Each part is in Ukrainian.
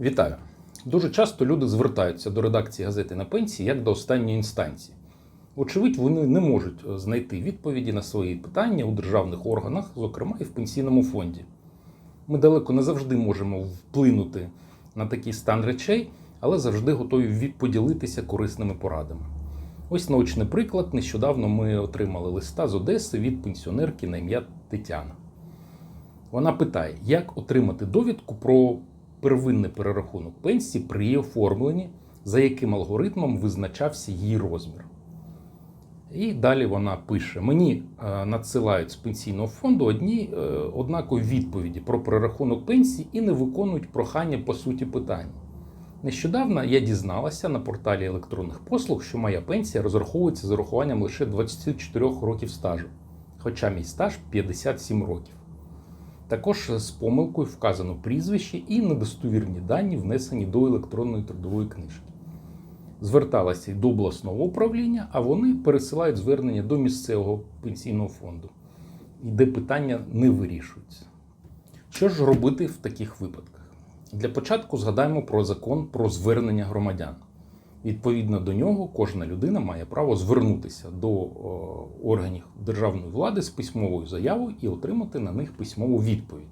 Вітаю! Дуже часто люди звертаються до редакції газети на пенсії як до останньої інстанції. Вочевидь, вони не можуть е, знайти відповіді на свої питання у державних органах, зокрема і в пенсійному фонді. Ми далеко не завжди можемо вплинути на такий стан речей, але завжди готові поділитися корисними порадами. Ось наочний приклад. Нещодавно ми отримали листа з Одеси від пенсіонерки на ім'я Тетяна. Вона питає, як отримати довідку про первинний перерахунок пенсії при її оформленні, за яким алгоритмом визначався її розмір. І далі вона пише: мені е, надсилають з пенсійного фонду одні е, однакові відповіді про перерахунок пенсії і не виконують прохання по суті питання. Нещодавно я дізналася на порталі електронних послуг, що моя пенсія розраховується з урахуванням лише 24 років стажу, хоча мій стаж 57 років. Також з помилкою вказано прізвище і недостовірні дані, внесені до електронної трудової книжки. Зверталася до обласного управління, а вони пересилають звернення до місцевого пенсійного фонду, і де питання не вирішуються. Що ж робити в таких випадках? Для початку згадаємо про закон про звернення громадян. Відповідно до нього, кожна людина має право звернутися до органів державної влади з письмовою заявою і отримати на них письмову відповідь.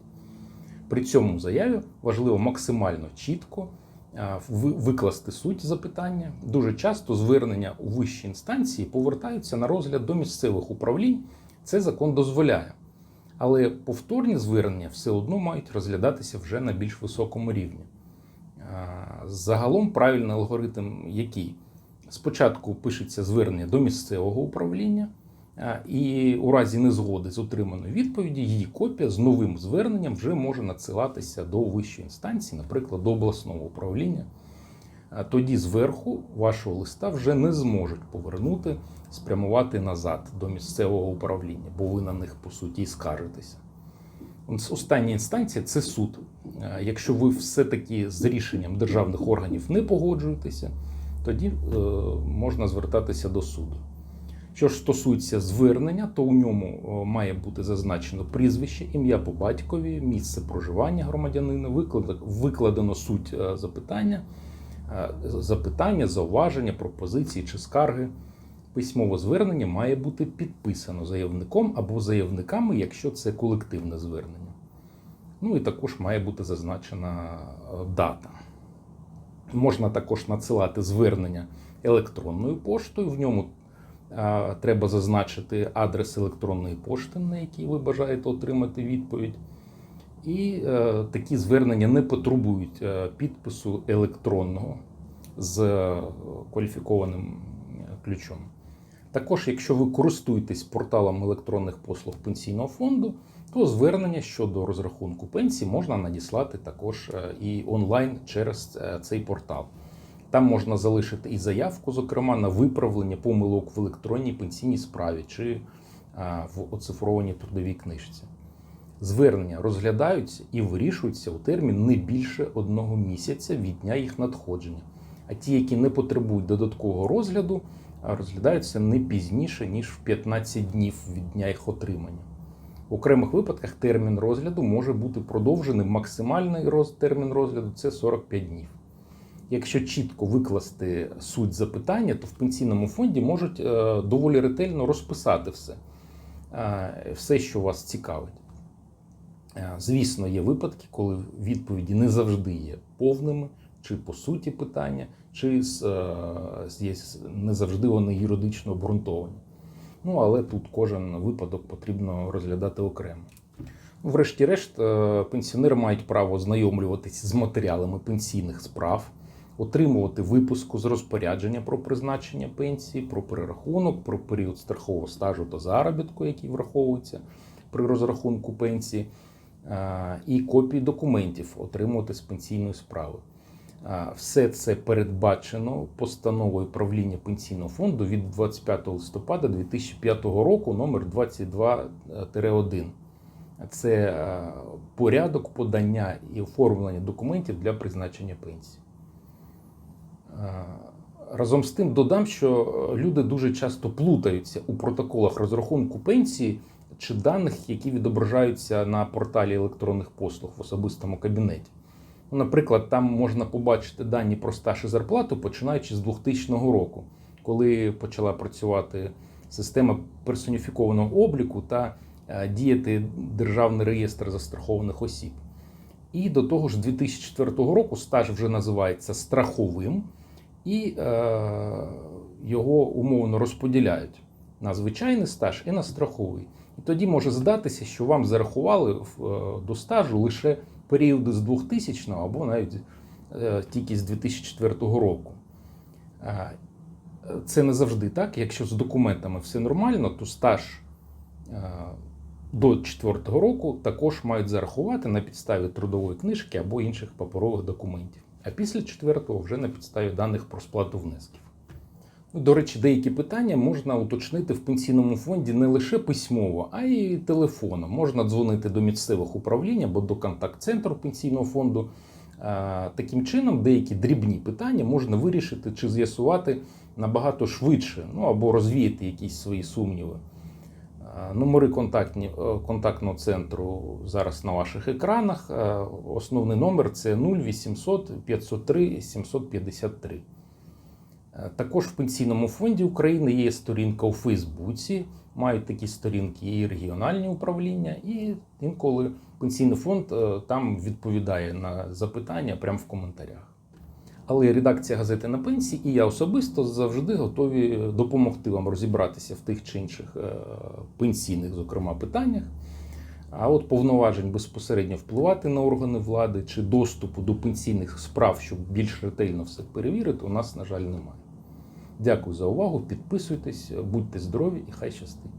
При цьому заяві важливо максимально чітко викласти суть запитання. Дуже часто звернення у вищій інстанції повертаються на розгляд до місцевих управлінь. Це закон дозволяє. Але повторні звернення все одно мають розглядатися вже на більш високому рівні. Загалом правильний алгоритм який? Спочатку пишеться звернення до місцевого управління, і у разі незгоди з отриманою відповіді її копія з новим зверненням вже може надсилатися до вищої інстанції, наприклад, до обласного управління. Тоді зверху вашого листа вже не зможуть повернути, спрямувати назад до місцевого управління, бо ви на них по суті скаржитеся. Остання інстанція це суд. Е, Якщо ви все-таки з рішенням державних органів не погоджуєтеся, тоді е, можна звертатися до суду. Що ж стосується звернення, то у ньому е, має бути зазначено прізвище, ім'я по батькові, місце проживання громадянина, виклад- викладено суть запитання, запитання, зауваження, пропозиції чи скарги. Письмове звернення має бути підписано заявником або заявниками, якщо це колективне звернення. Ну і також має бути зазначена е, дата. Можна також надсилати звернення електронною поштою. В ньому е, треба зазначити адрес електронної пошти, на якій ви бажаєте отримати відповідь. І е, такі звернення не потребують е, підпису електронного з е, кваліфікованим ключом. Також, якщо ви користуєтесь порталом електронних послуг пенсійного фонду, то звернення щодо розрахунку пенсії можна надіслати також е, і онлайн через е, цей портал. Там можна залишити і заявку, зокрема, на виправлення помилок в електронній пенсійній справі чи е, в оцифрованій трудовій книжці. Звернення розглядаються і вирішуються у термін не більше одного місяця від дня їх надходження. А ті, які не потребують додаткового розгляду, розглядаються не пізніше, ніж в 15 днів від дня їх отримання. В окремих випадках термін розгляду може бути продовжений. Максимальний роз- термін розгляду це 45 днів. Якщо чітко викласти суть запитання, то в пенсійному фонді можуть е, доволі ретельно розписати все, Е, все, що вас цікавить. Е, Звісно, є випадки, коли відповіді не завжди є повними, чи по суті питання, чи е, не завжди вони юридично обґрунтовані. Ну, але тут кожен випадок потрібно розглядати окремо. Врешті-решт, е, пенсіонери мають право знайомлюватися з матеріалами пенсійних справ, отримувати випуску з розпорядження про призначення пенсії, про перерахунок, про період страхового стажу та заробітку, який враховується при розрахунку пенсії, е, і копії документів отримувати з пенсійної справи. Е, Все це передбачено постановою правління пенсійного фонду від 25 листопада 2005 року, номер 22-1. Це е, порядок подання і оформлення документів для призначення пенсії. Е, Разом з тим додам, що люди дуже часто плутаються у протоколах розрахунку пенсії чи даних, які відображаються на порталі електронних послуг в особистому кабінеті. Наприклад, там можна побачити дані про стаж і зарплату, починаючи з 2000 року, коли почала працювати система персоніфікованого обліку та е, діяти Державний реєстр застрахованих осіб. І до того ж, з 2004 року стаж вже називається страховим, і е, його умовно розподіляють на звичайний стаж і на страховий. І тоді може здатися, що вам зарахували е, до стажу лише періоди з 2000 або навіть е, тільки з 2004 року. Е, Це не завжди так. Якщо з документами все нормально, то стаж е, до 4 року також мають зарахувати на підставі трудової книжки або інших паперових документів. А після 4 вже на підставі даних про сплату внесків. До речі, деякі питання можна уточнити в пенсійному фонді не лише письмово, а й телефоном. Можна дзвонити до місцевих управлінь або до контакт-центру пенсійного фонду. Е, Таким чином, деякі дрібні питання можна вирішити чи з'ясувати набагато швидше, ну або розвіяти якісь свої сумніви. Е, Номери контактні, е, контактного центру зараз на ваших екранах. Основний номер це 0800 503 753. Е, Також в Пенсійному фонді України є сторінка у Фейсбуці, мають такі сторінки і регіональні управління, і інколи пенсійний фонд е, там відповідає на запитання прямо в коментарях. Але редакція газети на пенсії і я особисто завжди готові допомогти вам розібратися в тих чи інших е, пенсійних, зокрема, питаннях. А от повноважень безпосередньо впливати на органи влади чи доступу до пенсійних справ, щоб більш ретельно все перевірити, у нас, на жаль, немає. Дякую за увагу. Підписуйтесь, будьте здорові і хай щастить.